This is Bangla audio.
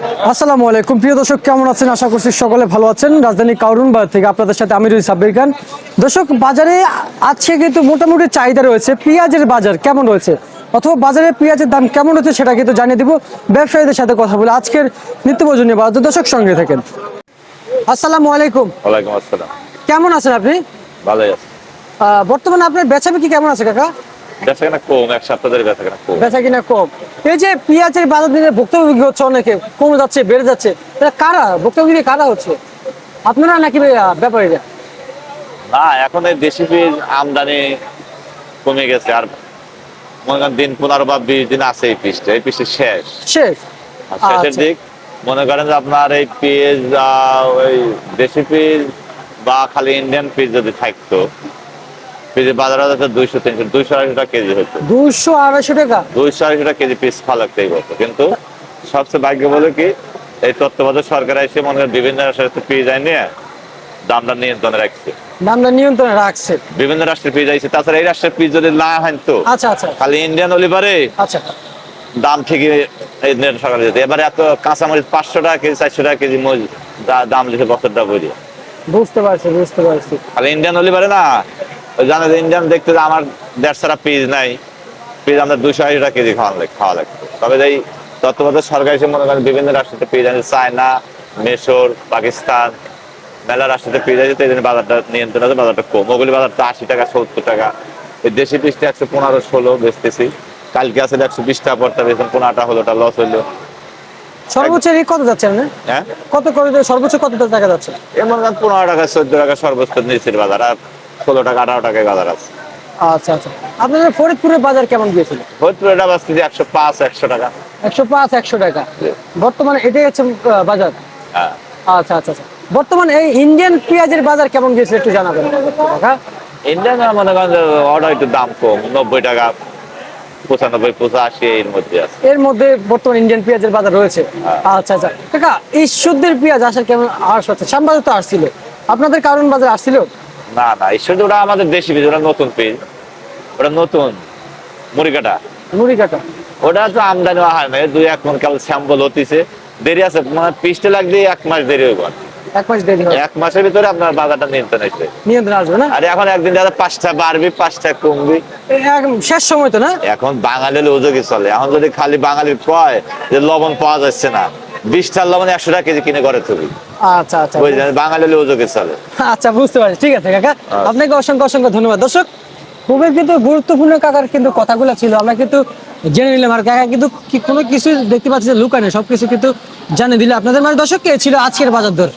আসসালামু আলাইকুম। প্রিয় দর্শক কেমন আছেন? আশা করছি সকলে ভালো আছেন। রাজধানী কাউরুন বাজার থেকে আপনাদের সাথে আমিরুল সাব্বির খান। দর্শক বাজারে আজকে কিন্তু মোটামুটি চাহিদা রয়েছে। পেঁয়াজের বাজার কেমন রয়েছে? অথবা বাজারে পেঁয়াজের দাম কেমন হচ্ছে সেটা কিন্তু জানিয়ে দিব। ব্যবসায়ীদের সাথে কথা বলে আজকের নিত্য প্রয়োজনীয় বাজার দর্শক সঙ্গে থাকেন। আসসালামু আলাইকুম। ওয়ালাইকুম আসসালাম। কেমন আছেন আপনি? ভালোই আছে। আহ, বর্তমানে আপনার বেচা বিক্রি কেমন আছে কাকা? কম? এক সপ্তাহ ধরে বেচা কম? বেচা কম? এই যে পেঁয়াজের বাজার দিনে ভুক্তভোগী হচ্ছে অনেকে কমে যাচ্ছে বেড়ে যাচ্ছে এটা কারা? ভুক্তভোগী কারা হচ্ছে? আপনারা নাকি ব্যাপারীরা? না এখন এই দেশি বীজ আমদানি কমে গেছে আর মনে করেন দিন পনেরো বা বিশ দিন আছে এই পিসটা এই পিসটা শেষ। শেষ? শেষের আচ্ছা। দিক মনে করেন যে আপনার এই পেঁয়াজ ওই দেশি পেঁয়াজ বা খালি ইন্ডিয়ান পেঁয়াজ যদি থাকতো বাজারে দুইশো তিনশো দুইশো আড়াইশো টাকা কেজি হতো দুশো আড়াইশো টাকা? দুইশো আড়াইশো টাকা কেজি পিস এই বছর কিন্তু সবচেয়ে ভাগ্য বলে কি এই তত্ত্বাবধায়ক সরকার এসে মনে করেন বিভিন্ন রাষ্ট্রের তো পেঁয়াজ আইনে দামটা নিয়ন্ত্রণে রাখছে। দামটা নিয়ন্ত্রণে রাখছে। বিভিন্ন রাষ্ট্রের পেঁয়াজ আইছে। তাছাড়া এই রাষ্ট্রের যদি না হয় তো আচ্ছা আচ্ছা খালি ইন্ডিয়ান অলিভারে আচ্ছা। দাম ঠিকই এই সরকার যেতে এবারে এত কাঁচামরিচ পাঁচশো টাকা কেজি চারশো টাকা কেজি দাম দিতে বছরটা বুঝি বুঝতে পারছি বুঝতে পারছি। খালি ইন্ডিয়ান অলিভারে না ওই জানে যে ইন্ডিয়ান দেখতে যে আমার দেড়শোটা পিস নাই। পিস আমরা দুশো আশি টাকা কেজি খাওয়া লাগে খাওয়া লাগতো। তবে এই তত্ত্বাবধায়ক সরকার হিসেবে মনে করেন বিভিন্ন রাষ্ট্রতে পেয়ে যাচ্ছে চায়না মেশর পাকিস্তান মেলা রাষ্ট্রতে পেয়ে যাচ্ছে এই জন্য বাজারটা নিয়ন্ত্রণ আছে বাজারটা কম। ওগুলি বাজারটা আশি টাকা সত্তর টাকা। এই দেশি পিসটা একশো পনেরো ষোলো বেচতেছি। কালকে আছে একশো বিশ টাকা পড়তে বেচেন পনেরোটা হলো ওটা লস হইল। সর্বোচ্চ রেট কত যাচ্ছে আপনি? হ্যাঁ? কত করে সর্বোচ্চ কত টাকা যাচ্ছে? এমন পনেরো টাকা চোদ্দ টাকা সর্বোচ্চ নিচের বাজার। আর ষোলো টাকা আঠারো টাকায় বাজার আছে। আচ্ছা আচ্ছা। আপনাদের ফরিদপুরের বাজার কেমন গিয়েছিল? একশো পাঁচ একশো টাকা। একশো পাঁচ একশো টাকা। বর্তমানে এটাই হচ্ছে বাজার? হ্যাঁ। আচ্ছা আচ্ছা আচ্ছা। বর্তমানে এই ইন্ডিয়ান পেঁয়াজের বাজার কেমন গিয়েছিল একটু জানাবেন। কাকা ইন্ডিয়ান মনে করেন অর্ডার একটু দাম কম নব্বই টাকা পঁচানব্বই পঁচাশি এর মধ্যে আছে। এর মধ্যে বর্তমান ইন্ডিয়ান পেঁয়াজের বাজার রয়েছে। আচ্ছা আচ্ছা। কাকা এই শুদ্ধের পেঁয়াজ আসার কেমন আস হচ্ছে? শ্যামবাজার তো আসছিল। আপনাদের কারণ বাজার আসছিল? না না ঈশ্বর ওটা আমাদের দেশি বীজ ওটা নতুন পেজ ওটা নতুন মুড়িকাটা। মুড়ি কাটা ওটা তো আমদানি হয় না দুই এক মন কাল স্যাম্পল হতিছে। দেরি আছে মানে পিসটা লাগবে এক মাস দেরি হইব। এক মাস দেরি হয় এক মাসের ভিতরে আপনার বাজারটা নিয়ন্ত্রণ হয়েছে নিয়ন্ত্রণ আসবে না? আর এখন একদিন দাদা পাঁচটা বাড়বি পাঁচটা কমবি। শেষ সময় তো না? এখন বাঙালির ওজোগে চলে। এখন যদি খালি বাঙালির কয় যে লবণ পাওয়া যাচ্ছে না বিশটার লবণ একশো টাকা কেজি কিনে ঘরে তুমি আচ্ছা আচ্ছা বুঝলেন? বাঙালির ওজোগে চলে। আচ্ছা বুঝতে পারছি। ঠিক আছে কাকা। আপনাকে অসংখ্য অসংখ্য ধন্যবাদ। দর্শক খুবই কিন্তু গুরুত্বপূর্ণ কাকার কিন্তু কথাগুলো ছিল। আমরা কিন্তু জেনে নিলাম। আর কাকা কিন্তু কোনো কিছু দেখতে পাচ্ছি যে লুকানে। সবকিছু কিন্তু জানে দিলে আপনাদের মানে দর্শক কে ছিল আজকের বাজার দর।